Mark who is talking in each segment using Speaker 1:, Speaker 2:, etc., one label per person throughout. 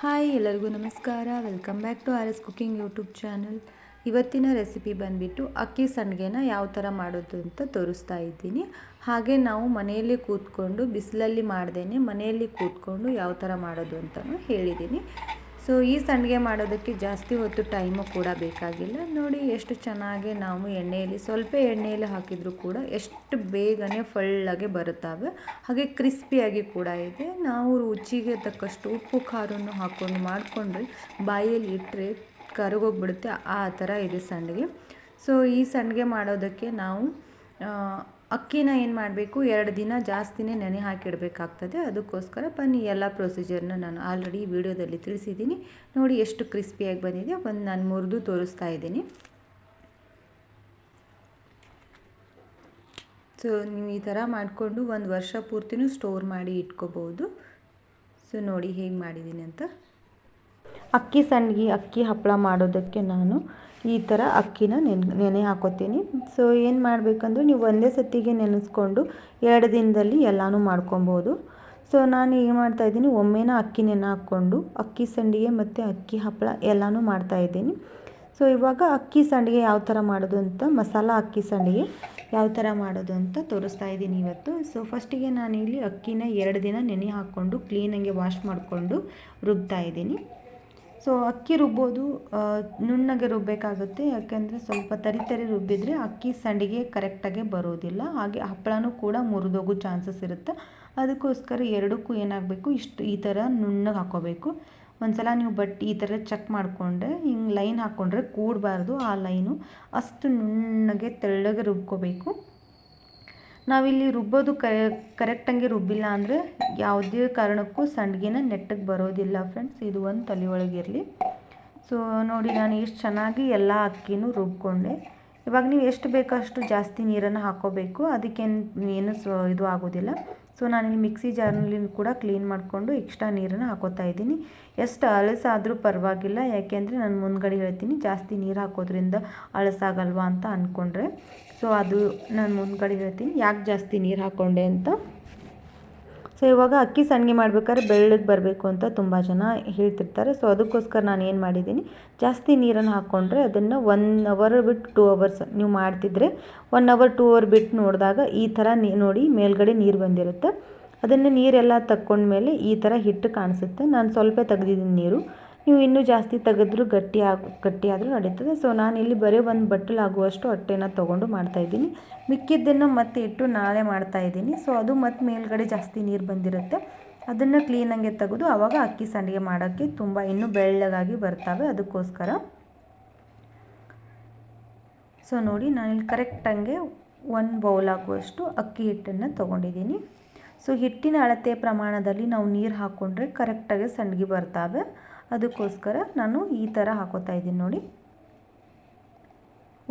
Speaker 1: Hi, ಎಲ್ಲರಿಗೂ ನಮಸ್ಕಾರ. Welcome back to R S cooking YouTube channel ಇವತ್ತಿನ ರೆಸಿಪಿ ಬಂದುಬಿಟ್ಟು ಅಕ್ಕಿ ಸಂಡಿಗೆನ ಯಾವ ಥರ ಮಾಡೋದು ಅಂತ ತೋರಿಸ್ತಾ ಇದ್ದೀನಿ. ಹಾಗೆ ನಾವು ಮನೆಯಲ್ಲಿ ಕೂತ್ಕೊಂಡು, ಬಿಸಿಲಲ್ಲಿ ಮಾಡ್ದೇನೆ ಮನೆಯಲ್ಲಿ ಕೂತ್ಕೊಂಡು ಯಾವ ಥರ ಮಾಡೋದು ಅಂತಲೂ ಹೇಳಿದ್ದೀನಿ. ಸೊ ಈ ಸಂಡಿಗೆ ಮಾಡೋದಕ್ಕೆ ಜಾಸ್ತಿ ಹೊತ್ತು ಟೈಮು ಕೂಡ ಬೇಕಾಗಿಲ್ಲ. ನೋಡಿ ಎಷ್ಟು ಚೆನ್ನಾಗಿ ನಾವು ಎಣ್ಣೆಯಲ್ಲಿ ಸ್ವಲ್ಪ ಎಣ್ಣೆಯಲ್ಲಿ ಹಾಕಿದರೂ ಕೂಡ ಎಷ್ಟು ಬೇಗನೆ ಫಳ್ಳಾಗೆ ಬರುತ್ತವೆ. ಹಾಗೆ ಕ್ರಿಸ್ಪಿಯಾಗಿ ಕೂಡ ಇದೆ. ನಾವು ರುಚಿಗೆ ತಕ್ಕಷ್ಟು ಉಪ್ಪು, ಖಾರವನ್ನು ಹಾಕ್ಕೊಂಡು ಮಾಡಿಕೊಂಡ್ರೆ ಬಾಯಲ್ಲಿ ಇಟ್ಟರೆ ಕರಗೋಗ್ಬಿಡುತ್ತೆ. ಆ ಥರ ಇದೆ ಸಂಡಿಗೆ. ಸೊ ಈ ಸಂಡಿಗೆ ಮಾಡೋದಕ್ಕೆ ನಾವು ಅಕ್ಕಿನ ಏನು ಮಾಡಬೇಕು? ಎರಡು ದಿನ ಜಾಸ್ತಿನೇ ನೆನೆ ಹಾಕಿಡಬೇಕಾಗ್ತದೆ. ಅದಕ್ಕೋಸ್ಕರ ಬನ್ನಿ, ಎಲ್ಲ ಪ್ರೊಸೀಜರ್ನ ನಾನು ಆಲ್ರೆಡಿ ವಿಡಿಯೋದಲ್ಲಿ ತಿಳಿಸಿದ್ದೀನಿ. ನೋಡಿ ಎಷ್ಟು ಕ್ರಿಸ್ಪಿಯಾಗಿ ಬಂದಿದೆ. ಒಂದು ನಾನು ಮುರಿದು ತೋರಿಸ್ತಾ ಇದ್ದೀನಿ. ಸೊ ನೀವು ಈ ಥರ ಮಾಡಿಕೊಂಡು ಒಂದು ವರ್ಷ ಪೂರ್ತಿನೂ ಸ್ಟೋರ್ ಮಾಡಿ ಇಟ್ಕೋಬೋದು. ಸೊ ನೋಡಿ ಹೇಗೆ ಮಾಡಿದ್ದೀನಿ ಅಂತ. ಅಕ್ಕಿ ಸಂಡಿಗೆ ಅಕ್ಕಿ ಹಪ್ಪಳ ಮಾಡೋದಕ್ಕೆ ನಾನು ಈ ಥರ ಅಕ್ಕಿನ ನೆನೆ ನೆನೆ ಹಾಕೋತೀನಿ. ಸೊ ಏನು ಮಾಡಬೇಕಂದ್ರೆ ನೀವು ಒಂದೇ ಸತಿಗೆ ನೆನೆಸ್ಕೊಂಡು ಎರಡು ದಿನದಲ್ಲಿ ಎಲ್ಲನೂ ಮಾಡ್ಕೊಬೋದು. ಸೊ ನಾನು ಏನು ಮಾಡ್ತಾಯಿದ್ದೀನಿ ಒಮ್ಮೆನ ಅಕ್ಕಿ ನೆನೆ ಹಾಕ್ಕೊಂಡು ಅಕ್ಕಿ ಸಂಡಿಗೆ ಮತ್ತು ಅಕ್ಕಿ ಹಪ್ಪಳ ಎಲ್ಲನೂ ಮಾಡ್ತಾಯಿದ್ದೀನಿ ಸೊ ಇವಾಗ ಅಕ್ಕಿ ಸಂಡಿಗೆ ಯಾವ ಥರ ಮಾಡೋದು ಅಂತ, ಮಸಾಲ ಅಕ್ಕಿ ಸಂಡಿಗೆ ಯಾವ ಥರ ಮಾಡೋದು ಅಂತ ತೋರಿಸ್ತಾ ಇದ್ದೀನಿ ಇವತ್ತು. ಸೊ ಫಸ್ಟಿಗೆ ನಾನಿಲ್ಲಿ ಅಕ್ಕಿನ ಎರಡು ದಿನ ನೆನೆ ಹಾಕ್ಕೊಂಡು ಕ್ಲೀನಾಗಿ ವಾಶ್ ಮಾಡಿಕೊಂಡು ರುಬ್ತಾ ಇದ್ದೀನಿ. ಸೊ ಅಕ್ಕಿ ರುಬ್ಬೋದು ನುಣ್ಣಗೆ ರುಬ್ಬಬೇಕಾಗುತ್ತೆ ಯಾಕೆಂದರೆ ಸ್ವಲ್ಪ ತರಿ ತರಿ ರುಬ್ಬಿದರೆ ಅಕ್ಕಿ ಸಂಡಿಗೆ ಕರೆಕ್ಟಾಗಿ ಬರೋದಿಲ್ಲ. ಹಾಗೆ ಹಪ್ಪಳನೂ ಕೂಡ ಮುರಿದೋಗೋ ಚಾನ್ಸಸ್ ಇರುತ್ತೆ. ಅದಕ್ಕೋಸ್ಕರ ಎರಡಕ್ಕೂ ಏನಾಗಬೇಕು, ಇಷ್ಟು ಈ ಥರ ನುಣ್ಣಗೆ ಹಾಕ್ಕೋಬೇಕು ಒಂದು ಸಲ ನೀವು ಬಟ್ ಈ ಥರ ಚೆಕ್ ಮಾಡಿಕೊಂಡ್ರೆ, ಹಿಂಗೆ ಲೈನ್ ಹಾಕ್ಕೊಂಡ್ರೆ ಕೂಡಬಾರ್ದು ಆ ಲೈನು. ಅಷ್ಟು ನುಣ್ಣಗೆ ತೆಳ್ಳಗೆ ರುಬ್ಕೋಬೇಕು. ನಾವಿಲ್ಲಿ ರುಬ್ಬೋದು ಕರೆಕ್ಟಂಗೆ ರುಬ್ಬಿಲ್ಲ ಅಂದರೆ ಯಾವುದೇ ಕಾರಣಕ್ಕೂ ಸಂಡಿಗೆನ ನೆಟ್ಟಗೆ ಬರೋದಿಲ್ಲ ಫ್ರೆಂಡ್ಸ್ ಇದು ಒಂದು ತಲೆ ಒಳಗಿರಲಿ ಸೊ ನೋಡಿ ನಾನು ಎಷ್ಟು ಚೆನ್ನಾಗಿ ಎಲ್ಲ ಅಕ್ಕಿನೂ ರುಬ್ಕೊಂಡೆ. ಇವಾಗ ನೀವು ಎಷ್ಟು ಬೇಕಷ್ಟು ಜಾಸ್ತಿ ನೀರನ್ನು ಹಾಕೋಬೇಕು. ಅದಕ್ಕೇನು ಏನು ಸೊ, ಇದು ಆಗೋದಿಲ್ಲ. ಸೊ ನಾನಿಲ್ಲಿ ಮಿಕ್ಸಿ ಜಾರ್ನಲ್ಲಿ ಕೂಡ ಕ್ಲೀನ್ ಮಾಡಿಕೊಂಡು ಎಕ್ಸ್ಟ್ರಾ ನೀರನ್ನು ಹಾಕೋತಾ ಇದ್ದೀನಿ. ಎಷ್ಟು ಅಳಸಾದರೂ ಪರವಾಗಿಲ್ಲ. ಯಾಕೆಂದರೆ ನಾನು ಮುಂದ್ಗಡೆ ಹೇಳ್ತೀನಿ ಜಾಸ್ತಿ ನೀರು ಹಾಕೋದ್ರಿಂದ ಅಳಸಾಗಲ್ವಾ ಅಂತ ಅಂದ್ಕೊಂಡ್ರೆ ಸೊ ಅದು ನಾನು ಮುಂದ್ಗಡೆ ಹೇಳ್ತೀನಿ. ಯಾಕೆ ಜಾಸ್ತಿ ನೀರು ಹಾಕ್ಕೊಂಡೆ ಅಂತ? ಸೊ ಇವಾಗ ಅಕ್ಕಿ ಸಂಡಿಗೆ ಮಾಡ್ಬೇಕಾದ್ರೆ ಬೆಳ್ಳಗೆ ಬರಬೇಕು ಅಂತ ತುಂಬ ಜನ ಹೇಳ್ತಿರ್ತಾರೆ. ಸೊ ಅದಕ್ಕೋಸ್ಕರ ನಾನು ಏನು ಮಾಡಿದ್ದೀನಿ? ಜಾಸ್ತಿ ನೀರನ್ನು ಹಾಕ್ಕೊಂಡ್ರೆ ಅದನ್ನು ಒನ್ ಅವರ್ ಬಿಟ್ಟು ಟೂ ಅವರ್ಸ್ ನೀವು ಮಾಡ್ತಿದ್ರೆ ಒನ್ ಅವರ್ ಟೂ ಅವರ್ ಬಿಟ್ಟು ನೋಡಿದಾಗ ಈ ಥರ ನೀ ನೋಡಿ ಮೇಲ್ಗಡೆ ನೀರು ಬಂದಿರುತ್ತೆ. ಅದನ್ನು ನೀರೆಲ್ಲ ತಕ್ಕೊಂಡ್ಮೇಲೆ ಈ ಥರ ಹಿಟ್ಟು ಕಾಣಿಸುತ್ತೆ. ನಾನು ಸ್ವಲ್ಪ ತೆಗ್ದಿದ್ದೀನಿ ನೀರು. ನೀವು ಇನ್ನೂ ಜಾಸ್ತಿ ತೆಗೆದ್ರೂ ಗಟ್ಟಿ ಆಗಿ, ಗಟ್ಟಿ ಆದರೂ ನಡೀತದೆ. ಸೊ ನಾನು ಇಲ್ಲಿ ಬರೀ ಒಂದು ಬಟ್ಟಲು ಆಗುವಷ್ಟು ಹೊಟ್ಟೆನ ತೊಗೊಂಡು ಮಾಡ್ತಾಯಿದ್ದೀನಿ ಮಿಕ್ಕಿದ್ದನ್ನು ಮತ್ತೆ ಇಟ್ಟು ನಾಳೆ ಮಾಡ್ತಾಯಿದ್ದೀನಿ ಸೊ ಅದು ಮತ್ತು ಮೇಲ್ಗಡೆ ಜಾಸ್ತಿ ನೀರು ಬಂದಿರುತ್ತೆ. ಅದನ್ನು ಕ್ಲೀನಾಗೆ ತೆಗೆದು ಆವಾಗ ಅಕ್ಕಿ ಸಂಡಿಗೆ ಮಾಡೋಕ್ಕೆ ತುಂಬ ಇನ್ನೂ ಬೆಳ್ಳಗಾಗಿ ಬರ್ತವೆ ಅದಕ್ಕೋಸ್ಕರ. ಸೊ ನೋಡಿ ನಾನಿಲ್ಲಿ ಕರೆಕ್ಟಂಗೆ ಒಂದು ಬೌಲ್ ಆಗುವಷ್ಟು ಅಕ್ಕಿ ಹಿಟ್ಟನ್ನು ತೊಗೊಂಡಿದ್ದೀನಿ. ಸೊ ಹಿಟ್ಟಿನ ಅಳತೆ ಪ್ರಮಾಣದಲ್ಲಿ ನಾವು ನೀರು ಹಾಕ್ಕೊಂಡ್ರೆ ಕರೆಕ್ಟಾಗಿ ಸಂಡಿಗೆ ಬರ್ತವೆ. ಅದಕ್ಕೋಸ್ಕರ ನಾನು ಈ ಥರ ಹಾಕೋತಾ ಇದ್ದೀನಿ ನೋಡಿ.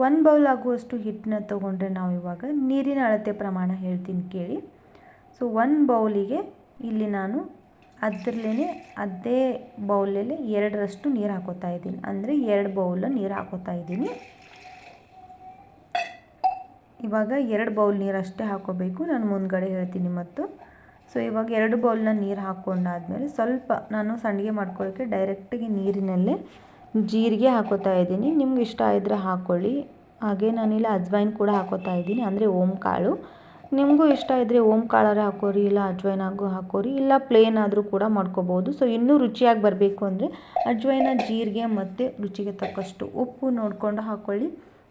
Speaker 1: ಒಂದು ಬೌಲ್ ಆಗುವಷ್ಟು ಹಿಟ್ಟನ್ನ ತೊಗೊಂಡ್ರೆ ನಾವು ಇವಾಗ ನೀರಿನ ಅಳತೆ ಪ್ರಮಾಣ ಹೇಳ್ತೀನಿ ಕೇಳಿ. ಸೊ ಒಂದು ಬೌಲಿಗೆ ಇಲ್ಲಿ ನಾನು ಅದರಲ್ಲೇ ಅದೇ ಬೌಲಲ್ಲಿ ಎರಡರಷ್ಟು ನೀರು ಹಾಕೋತಾ ಇದ್ದೀನಿ. ಅಂದರೆ ಎರಡು ಬೌಲ್ ನೀರು ಹಾಕೋತಾ ಇದ್ದೀನಿ. ಇವಾಗ ಎರಡು ಬೌಲ್ ನೀರು ಅಷ್ಟೇ ಹಾಕೋಬೇಕು. ನಾನು ಮುಂದ್ಗಡೆ ಹೇಳ್ತೀನಿ ಮತ್ತು ಸೊ ಇವಾಗ ಎರಡು ಬೌಲ್ನ ನೀರು ಹಾಕ್ಕೊಂಡಾದ್ಮೇಲೆ ಸ್ವಲ್ಪ ನಾನು ಸಂಡಿಗೆ ಮಾಡ್ಕೊಳ್ಳೋಕ್ಕೆ ಡೈರೆಕ್ಟಾಗಿ ನೀರಿನಲ್ಲೇ ಜೀರಿಗೆ ಹಾಕೋತಾ ಇದ್ದೀನಿ. ನಿಮ್ಗೆ ಇಷ್ಟ ಇದ್ದರೆ ಹಾಕ್ಕೊಳ್ಳಿ ಹಾಗೆ ನಾನಿಲ್ಲ ಅಜ್ವೈನ್ ಕೂಡ ಹಾಕೋತಾ ಇದ್ದೀನಿ. ಅಂದರೆ ಓಮ್ ಕಾಳು. ನಿಮಗೂ ಇಷ್ಟ ಇದ್ದರೆ ಓಮ್ ಕಾಳಾರೆ ಹಾಕೋರಿ, ಇಲ್ಲ ಅಜ್ವೈನ್ ಆಗು ಹಾಕೋರಿ, ಇಲ್ಲ ಪ್ಲೇನ್ ಆದರೂ ಕೂಡ ಮಾಡ್ಕೋಬೋದು. ಸೊ ಇನ್ನೂ ರುಚಿಯಾಗಿ ಬರಬೇಕು ಅಂದರೆ ಅಜ್ವೈನ ಜೀರಿಗೆ ಮತ್ತು ರುಚಿಗೆ ತಕ್ಕಷ್ಟು ಉಪ್ಪು ನೋಡಿಕೊಂಡು ಹಾಕ್ಕೊಳ್ಳಿ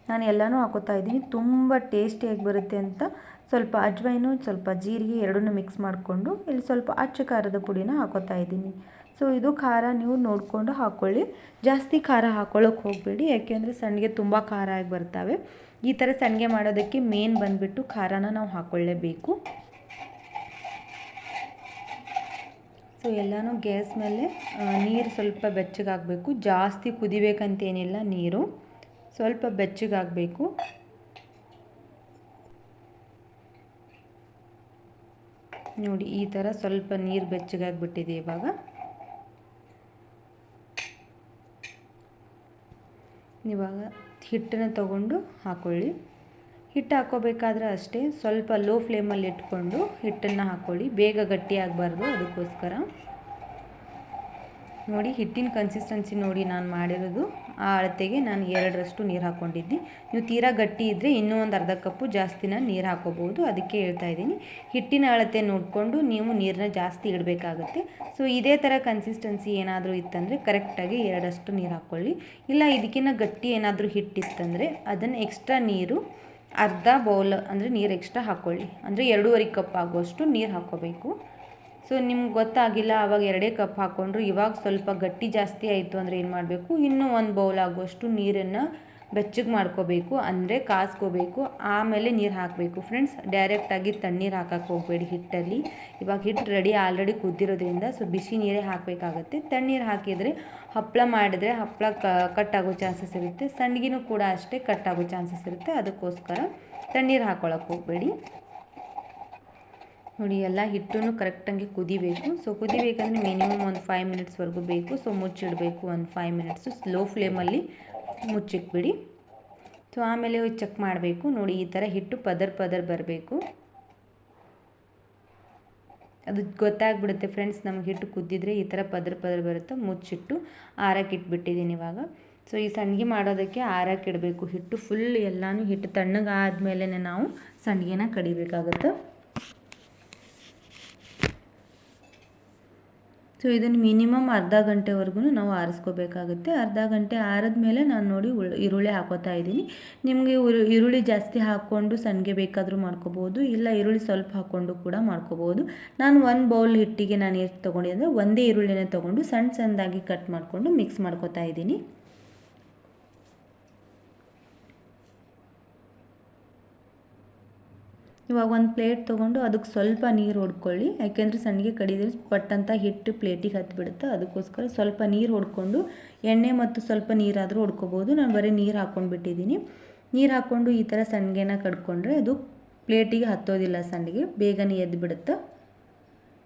Speaker 1: ನಾನು ಎಲ್ಲನೂ ಹಾಕೋತಾ ಇದ್ದೀನಿ. ತುಂಬ ಟೇಸ್ಟಿಯಾಗಿ ಬರುತ್ತೆ ಅಂತ ಸ್ವಲ್ಪ ಅಜ್ವೈನು, ಸ್ವಲ್ಪ ಜೀರಿಗೆ ಎರಡನ್ನೂ ಮಿಕ್ಸ್ ಮಾಡಿಕೊಂಡು ಇಲ್ಲಿ ಸ್ವಲ್ಪ ಅಚ್ಚ ಖಾರದ ಪುಡಿನ ಹಾಕೋತಾ ಇದ್ದೀನಿ. ಸೊ ಇದು ಖಾರ ನೀವು ನೋಡಿಕೊಂಡು ಹಾಕ್ಕೊಳ್ಳಿ ಜಾಸ್ತಿ ಖಾರ ಹಾಕ್ಕೊಳ್ಳೋಕೆ ಹೋಗಬೇಡಿ, ಯಾಕೆಂದರೆ ಸಣ್ಣಗೆ ತುಂಬ ಖಾರ ಆಗಿ ಬರ್ತವೆ. ಈ ಥರ ಸಂಡಿಗೆ ಮಾಡೋದಕ್ಕೆ ಮೇನ್ ಬಂದುಬಿಟ್ಟು ಖಾರನ ನಾವು ಹಾಕ್ಕೊಳ್ಳೇಬೇಕು ಸೊ ಎಲ್ಲನೂ ಗ್ಯಾಸ್ ಮೇಲೆ ನೀರು ಸ್ವಲ್ಪ ಬೆಚ್ಚಗಾಗಬೇಕು. ಜಾಸ್ತಿ ಕುದಿಬೇಕಂತೇನಿಲ್ಲ ನೀರು. ಸ್ವಲ್ಪ ಬೆಚ್ಚಗಾಗಬೇಕು. ನೋಡಿ, ಈ ಥರ ಸ್ವಲ್ಪ ನೀರು ಬೆಚ್ಚಗಾಗ್ಬಿಟ್ಟಿದೆ ಇವಾಗ. ಇವಾಗ ಹಿಟ್ಟನ್ನು ತಗೊಂಡು ಹಾಕ್ಕೊಳ್ಳಿ ಹಿಟ್ಟು ಹಾಕೋಬೇಕಾದ್ರೆ ಅಷ್ಟೇ, ಸ್ವಲ್ಪ ಲೋ ಫ್ಲೇಮಲ್ಲಿ ಇಟ್ಕೊಂಡು ಹಿಟ್ಟನ್ನು ಹಾಕ್ಕೊಳ್ಳಿ ಬೇಗ ಗಟ್ಟಿ ಆಗಬಾರ್ದು ಅದಕ್ಕೋಸ್ಕರ. ನೋಡಿ, ಹಿಟ್ಟಿನ ಕನ್ಸಿಸ್ಟೆನ್ಸಿ ನೋಡಿ ನಾನು ಮಾಡಿರೋದು. ಆ ಅಳತೆಗೆ ನಾನು ಎರಡರಷ್ಟು ನೀರು ಹಾಕ್ಕೊಂಡಿದ್ದೆ ನೀವು ತೀರಾ ಗಟ್ಟಿ ಇದ್ದರೆ ಇನ್ನೂ ಒಂದು ಅರ್ಧ ಕಪ್ಪು ಜಾಸ್ತಿನ ನೀರು ಹಾಕೋಬೋದು ಅದಕ್ಕೆ ಹೇಳ್ತಾ ಇದ್ದೀನಿ. ಹಿಟ್ಟಿನ ಅಳತೆ ನೋಡಿಕೊಂಡು ನೀವು ನೀರನ್ನ ಜಾಸ್ತಿ ಇಡಬೇಕಾಗುತ್ತೆ. ಸೊ ಇದೇ ಥರ ಕನ್ಸಿಸ್ಟೆನ್ಸಿ ಏನಾದರೂ ಇತ್ತಂದರೆ ಕರೆಕ್ಟಾಗಿ ಎರಡಷ್ಟು ನೀರು ಹಾಕ್ಕೊಳ್ಳಿ ಇಲ್ಲ ಇದಕ್ಕಿಂತ ಗಟ್ಟಿ ಏನಾದರೂ ಹಿಟ್ಟಿತ್ತಂದರೆ ಅದನ್ನು ಎಕ್ಸ್ಟ್ರಾ ನೀರು, ಅರ್ಧ ಬೌಲ್ ಅಂದರೆ ನೀರು ಎಕ್ಸ್ಟ್ರಾ ಹಾಕ್ಕೊಳ್ಳಿ ಅಂದರೆ ಎರಡೂವರೆ ಕಪ್ ಆಗುವಷ್ಟು ನೀರು ಹಾಕ್ಕೋಬೇಕು ಸೊ ನಿಮ್ಗೆ ಗೊತ್ತಾಗಿಲ್ಲ ಆವಾಗ ಎರಡೇ ಕಪ್ ಹಾಕ್ಕೊಂಡ್ರು ಇವಾಗ ಸ್ವಲ್ಪ ಗಟ್ಟಿ ಜಾಸ್ತಿ ಆಯಿತು ಅಂದರೆ ಏನು ಮಾಡಬೇಕು? ಇನ್ನೂ ಒಂದು ಬೌಲ್ ಆಗುವಷ್ಟು ನೀರನ್ನು ಬೆಚ್ಚಗೆ ಮಾಡ್ಕೋಬೇಕು, ಅಂದರೆ ಕಾಸ್ಕೋಬೇಕು, ಆಮೇಲೆ ನೀರು ಹಾಕಬೇಕು. ಫ್ರೆಂಡ್ಸ್ ಡೈರೆಕ್ಟಾಗಿ ತಣ್ಣೀರು ಹಾಕಕ್ಕೆ ಹೋಗಬೇಡಿ ಹಿಟ್ಟಲ್ಲಿ. ಇವಾಗ ಹಿಟ್ಟು ರೆಡಿ ಆಲ್ರೆಡಿ ಕುದ್ದಿರೋದ್ರಿಂದ ಸೊ ಬಿಸಿ ನೀರೇ ಹಾಕಬೇಕಾಗತ್ತೆ. ತಣ್ಣೀರು ಹಾಕಿದರೆ ಹಪ್ಪಳ ಮಾಡಿದರೆ ಹಪ್ಪಳ ಕಟ್ಟಾಗೋ ಚಾನ್ಸಸ್ ಇರುತ್ತೆ. ಸಂಡಿಗೆನೂ ಕೂಡ ಅಷ್ಟೇ ಕಟ್ಟಾಗೋ ಚಾನ್ಸಸ್ ಇರುತ್ತೆ. ಅದಕ್ಕೋಸ್ಕರ ತಣ್ಣೀರು ಹಾಕ್ಕೊಳಕ್ಕೆ ಹೋಗಬೇಡಿ. ನೋಡಿ, ಎಲ್ಲ ಹಿಟ್ಟನ್ನು ಕರೆಕ್ಟಾಗಿ ಕುದಿಬೇಕು. ಸೊ ಕುದಿಬೇಕಂದ್ರೆ ಮಿನಿಮಮ್ ಒಂದು ಫೈವ್ ಮಿನಿಟ್ಸ್ವರೆಗೂ ಬೇಕು. ಸೊ ಮುಚ್ಚಿಡಬೇಕು ಒಂದು ಫೈವ್ ಮಿನಿಟ್ಸು ಸ್ಲೋ ಫ್ಲೇಮಲ್ಲಿ ಮುಚ್ಚಿಟ್ಬಿಡಿ. ಸೊ ಆಮೇಲೆ ಚೆಕ್ ಮಾಡಬೇಕು. ನೋಡಿ, ಈ ಥರ ಹಿಟ್ಟು ಪದರ್ ಪದರ್ ಬರಬೇಕು. ಅದು ಗೊತ್ತಾಗ್ಬಿಡುತ್ತೆ ಫ್ರೆಂಡ್ಸ್ ನಮ್ಗೆ ಹಿಟ್ಟು ಕುದ್ದಿದ್ರೆ ಈ ಥರ ಪದರ್ ಪದರ್ ಬರುತ್ತೆ? ಮುಚ್ಚಿಟ್ಟು ಆರಕ್ಕೆ ಇಟ್ಬಿಟ್ಟಿದ್ದೀನಿ ಇವಾಗ. ಸೊ ಈ ಸಂಡಿಗೆ ಮಾಡೋದಕ್ಕೆ ಆರಕ್ಕೆ ಇಡಬೇಕು. ಹಿಟ್ಟು ಫುಲ್ ಎಲ್ಲನೂ ಹಿಟ್ಟು ತಣ್ಣಗಾದ್ಮೇಲೆ ನಾವು ಸಂಡಿಗೆನ ಕಡಿಬೇಕಾಗುತ್ತೆ. ಸೊ ಇದನ್ನು ಮಿನಿಮಮ್ ಅರ್ಧ ಗಂಟೆವರೆಗೂ ನಾವು ಆರಿಸ್ಕೋಬೇಕಾಗುತ್ತೆ. ಅರ್ಧ ಗಂಟೆ ಆರಿದ ಮೇಲೆ ನಾನು ನೋಡಿ ಈರುಳ್ಳಿ ಹಾಕೋತಾ ಇದ್ದೀನಿ. ನಿಮಗೆ ಈರುಳ್ಳಿ ಜಾಸ್ತಿ ಹಾಕ್ಕೊಂಡು ಸಣ್ಣಗೆ ಬೇಕಾದರೂ ಮಾಡ್ಕೋಬೋದು, ಇಲ್ಲ ಈರುಳ್ಳಿ ಸ್ವಲ್ಪ ಹಾಕ್ಕೊಂಡು ಕೂಡ ಮಾಡ್ಕೋಬೋದು. ನಾನು ಒಂದು ಬೌಲ್ ಹಿಟ್ಟಿಗೆ ನಾನು ಎಷ್ಟು ತೊಗೊಂಡಿದ್ದೆ ಒಂದೇ ಈರುಳ್ಳಿನೇ ತೊಗೊಂಡು ಸಣ್ಣ ಸಣ್ಣದಾಗಿ ಕಟ್ ಮಾಡಿಕೊಂಡು ಮಿಕ್ಸ್ ಮಾಡ್ಕೋತಾ ಇದ್ದೀನಿ. ಇವಾಗ ಒಂದು ಪ್ಲೇಟ್ ತೊಗೊಂಡು ಅದಕ್ಕೆ ಸ್ವಲ್ಪ ನೀರು ಹೊಡ್ಕೊಳ್ಳಿ. ಯಾಕೆಂದರೆ ಸಣ್ಣಗೆ ಕಡಿದ್ರೆ ಪಟ್ಟಂತ ಹಿಟ್ಟು ಪ್ಲೇಟಿಗೆ ಹತ್ತಿಬಿಡುತ್ತೆ ಅದಕ್ಕೋಸ್ಕರ ಸ್ವಲ್ಪ ನೀರು ಹೊಡ್ಕೊಂಡು ಎಣ್ಣೆ ಮತ್ತು ಸ್ವಲ್ಪ ನೀರಾದರೂ ಹೊಡ್ಕೋಬೋದು. ನಾನು ಬರೀ ನೀರು ಹಾಕ್ಕೊಂಡು ಬಿಟ್ಟಿದ್ದೀನಿ. ನೀರು ಹಾಕ್ಕೊಂಡು ಈ ಥರ ಸಂಡಿಗೆನ ಕಡ್ಕೊಂಡ್ರೆ ಅದು ಪ್ಲೇಟಿಗೆ ಹತ್ತೋದಿಲ್ಲ ಸಣ್ಣಗೆ. ಬೇಗನೆ ಎದ್ದು ಬಿಡುತ್ತೆ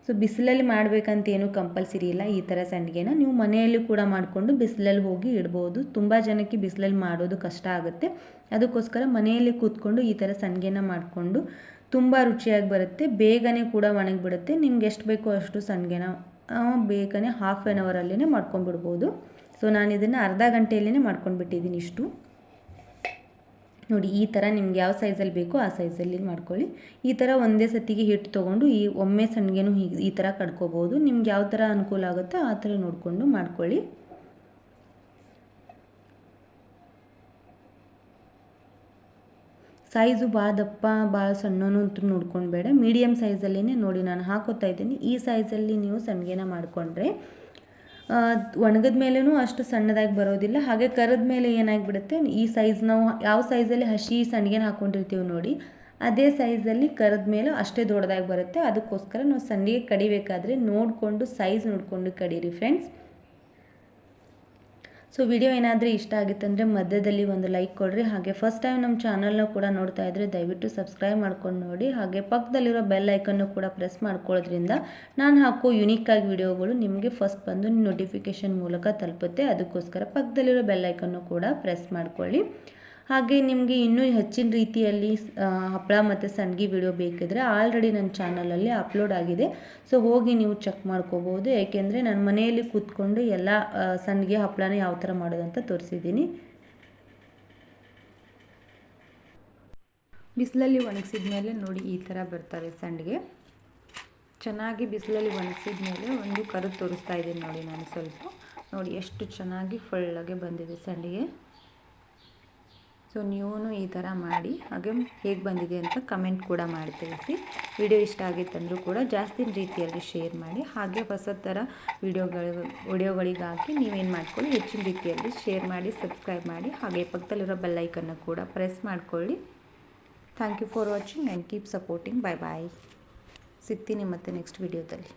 Speaker 1: ಸೊ ಬಿಸಿಲಲ್ಲಿ ಮಾಡಬೇಕಂತ ಏನು ಕಂಪಲ್ಸರಿ ಇಲ್ಲ. ಈ ಥರ ಸಂಡಿಗೆನ ನೀವು ಮನೆಯಲ್ಲಿ ಕೂಡ ಮಾಡಿಕೊಂಡು ಬಿಸಿಲಲ್ಲಿ ಹೋಗಿ ಇಡ್ಬೋದು. ತುಂಬ ಜನಕ್ಕೆ ಬಿಸಿಲಲ್ಲಿ ಮಾಡೋದು ಕಷ್ಟ ಆಗುತ್ತೆ. ಅದಕ್ಕೋಸ್ಕರ ಮನೆಯಲ್ಲಿ ಕೂತ್ಕೊಂಡು ಈ ಥರ ಸಂಡಿಗೆನ ಮಾಡಿಕೊಂಡು ತುಂಬ ರುಚಿಯಾಗಿ ಬರುತ್ತೆ. ಬೇಗನೆ ಕೂಡ ಒಣಗಿಬಿಡುತ್ತೆ. ನಿಮ್ಗೆ ಎಷ್ಟು ಬೇಕೋ ಅಷ್ಟು ಸಂಡಿಗೆನ ಬೇಗನೆ ಹಾಫ್ ಆ್ಯನ್ ಅವರಲ್ಲೇ ಮಾಡ್ಕೊಂಡ್ಬಿಡ್ಬೋದು. ಸೊ ನಾನು ಇದನ್ನು ಅರ್ಧ ಗಂಟೆಯಲ್ಲೇ ಮಾಡ್ಕೊಂಡ್ಬಿಟ್ಟಿದ್ದೀನಿ ಇಷ್ಟು. ನೋಡಿ, ಈ ಥರ ನಿಮ್ಗೆ ಯಾವ ಸೈಜಲ್ಲಿ ಬೇಕೋ ಆ ಸೈಜಲ್ಲಿ ಮಾಡ್ಕೊಳ್ಳಿ. ಈ ಥರ ಒಂದೇ ಸತಿಗೆ ಹಿಟ್ಟು ತೊಗೊಂಡು ಈ ಒಮ್ಮೆ ಸಣ್ಣಗೆನೂ ಹೀಗೆ ಈ ಥರ ಕಡ್ಕೋಬೋದು ನಿಮ್ಗೆ ಯಾವ ಥರ ಅನುಕೂಲ ಆಗುತ್ತೋ ಆ ಥರ ನೋಡಿಕೊಂಡು ಮಾಡ್ಕೊಳ್ಳಿ. ಸೈಜು ಭಾಳ ದಪ್ಪ ಭಾಳ ಸಣ್ಣನೂ ಅಂತ ನೋಡ್ಕೊಳ್ಬೇಡ ಮೀಡಿಯಮ್ ಸೈಜಲ್ಲೇ ನೋಡಿ, ನಾನು ಹಾಕೋತಾ ಇದ್ದೀನಿ. ಈ ಸೈಜಲ್ಲಿ ನೀವು ಸಣ್ಣಗೆನ ಮಾಡಿಕೊಂಡ್ರೆ ಒಣಗಿದ ಮೇಲೂ ಅಷ್ಟು ಸಣ್ಣದಾಗಿ ಬರೋದಿಲ್ಲ. ಹಾಗೆ ಕರೆದ ಮೇಲೆ ಏನಾಗಿಬಿಡುತ್ತೆ, ಈ ಸೈಜ್ ನಾವು ಯಾವ ಸೈಜಲ್ಲಿ ಹಸಿ ಸಂಡಿಗೆನ ಹಾಕ್ಕೊಂಡಿರ್ತೀವಿ ನೋಡಿ, ಅದೇ ಸೈಜಲ್ಲಿ ಕರೆದ ಮೇಲೆ ಅಷ್ಟೇ ದೊಡ್ಡದಾಗಿ ಬರುತ್ತೆ. ಅದಕ್ಕೋಸ್ಕರ ನಾವು ಸಣ್ಣಗೆ ಕಡಿಬೇಕಾದ್ರೆ ನೋಡಿಕೊಂಡು ಸೈಜ್ ನೋಡಿಕೊಂಡು ಕಡೀರಿ ಫ್ರೆಂಡ್ಸ್ ಸೊ ವಿಡಿಯೋ ಏನಾದರೂ ಇಷ್ಟ ಆಗಿತ್ತಂದರೆ ಮಧ್ಯದಲ್ಲಿ ಒಂದು ಲೈಕ್ ಕೊಡಿರಿ. ಹಾಗೆ ಫಸ್ಟ್ ಟೈಮ್ ನಮ್ಮ ಚಾನಲ್ನ ಕೂಡ ನೋಡ್ತಾ ಇದ್ದರೆ ದಯವಿಟ್ಟು ಸಬ್ಸ್ಕ್ರೈಬ್ ಮಾಡ್ಕೊಂಡು ನೋಡಿ. ಹಾಗೆ ಪಕ್ಕದಲ್ಲಿರೋ ಬೆಲ್ ಐಕನ್ನು ಕೂಡ ಪ್ರೆಸ್ ಮಾಡ್ಕೊಳ್ಳೋದ್ರಿಂದ ನಾನು ಹಾಕೋ ಯುನೀಕಾಗಿ ವಿಡಿಯೋಗಳು ನಿಮಗೆ ಫಸ್ಟ್ ಬಂದು ನೋಟಿಫಿಕೇಷನ್ ಮೂಲಕ ತಲುಪುತ್ತೆ. ಅದಕ್ಕೋಸ್ಕರ ಪಕ್ಕದಲ್ಲಿರೋ ಬೆಲ್ ಐಕನ್ನು ಕೂಡ ಪ್ರೆಸ್ ಮಾಡ್ಕೊಳ್ಳಿ. ಹಾಗೆ ನಿಮಗೆ ಇನ್ನೂ ಹೆಚ್ಚಿನ ರೀತಿಯಲ್ಲಿ ಹಪ್ಪಳ ಮತ್ತು ಸಂಡಿಗೆ ವಿಡಿಯೋ ಬೇಕಿದ್ರೆ ಆಲ್ರೆಡಿ ನನ್ನ ಚಾನಲಲ್ಲಿ ಅಪ್ಲೋಡ್ ಆಗಿದೆ. ಸೊ ಹೋಗಿ ನೀವು ಚೆಕ್ ಮಾಡ್ಕೋಬೋದು. ಏಕೆಂದರೆ ನಾನು ಮನೆಯಲ್ಲಿ ಕೂತ್ಕೊಂಡು ಎಲ್ಲ ಸಂಡಿಗೆ ಹಪ್ಪಳನ ಯಾವ ಥರ ಮಾಡೋದಂತ ತೋರಿಸಿದ್ದೀನಿ. ಬಿಸಿಲಲ್ಲಿ ಒಣಗಿಸಿದ ಮೇಲೆ ನೋಡಿ ಈ ಥರ ಬರ್ತಾರೆ ಸಂಡಿಗೆ. ಚೆನ್ನಾಗಿ ಬಿಸಿಲಲ್ಲಿ ಒಣಗಿಸಿದ ಮೇಲೆ ಒಂದು ಕರು ತೋರಿಸ್ತಾ ಇದ್ದೀನಿ ನೋಡಿ ನಾನು ಸ್ವಲ್ಪ. ನೋಡಿ ಎಷ್ಟು ಚೆನ್ನಾಗಿ ಫಳ್ಳಗೆ ಬಂದಿದೆ ಸಂಡಿಗೆ. ಸೊ ನೀವು ಈ ಥರ ಮಾಡಿ, ಹಾಗೆ ಹೇಗೆ ಬಂದಿದೆ ಅಂತ ಕಮೆಂಟ್ ಕೂಡ ಮಾಡಿ ವಿಡಿಯೋ ಇಷ್ಟ ಆಗಿತ್ತಂದರೂ ಕೂಡ ಜಾಸ್ತಿ ರೀತಿಯಲ್ಲಿ ಶೇರ್ ಮಾಡಿ, ಹಾಗೆ ಹೊಸ ಥರ ವಿಡಿಯೋಗಳು ವಿಡಿಯೋಗಳಿಗಾಗಿ ನೀವೇನು ಮಾಡ್ಕೊಳ್ಳಿ, ಹೆಚ್ಚಿನ ರೀತಿಯಲ್ಲಿ ಶೇರ್ ಮಾಡಿ ಸಬ್ಸ್ಕ್ರೈಬ್ ಮಾಡಿ, ಹಾಗೆ ಪಕ್ಕದಲ್ಲಿರೋ ಬೆಲ್ಲೈಕನ್ನು ಕೂಡ ಪ್ರೆಸ್ ಮಾಡಿಕೊಳ್ಳಿ. Thank you for watching and keep supporting bye bye ಸಿಗ್ತೀನಿ ಮತ್ತೆ ನೆಕ್ಸ್ಟ್ ವಿಡಿಯೋದಲ್ಲಿ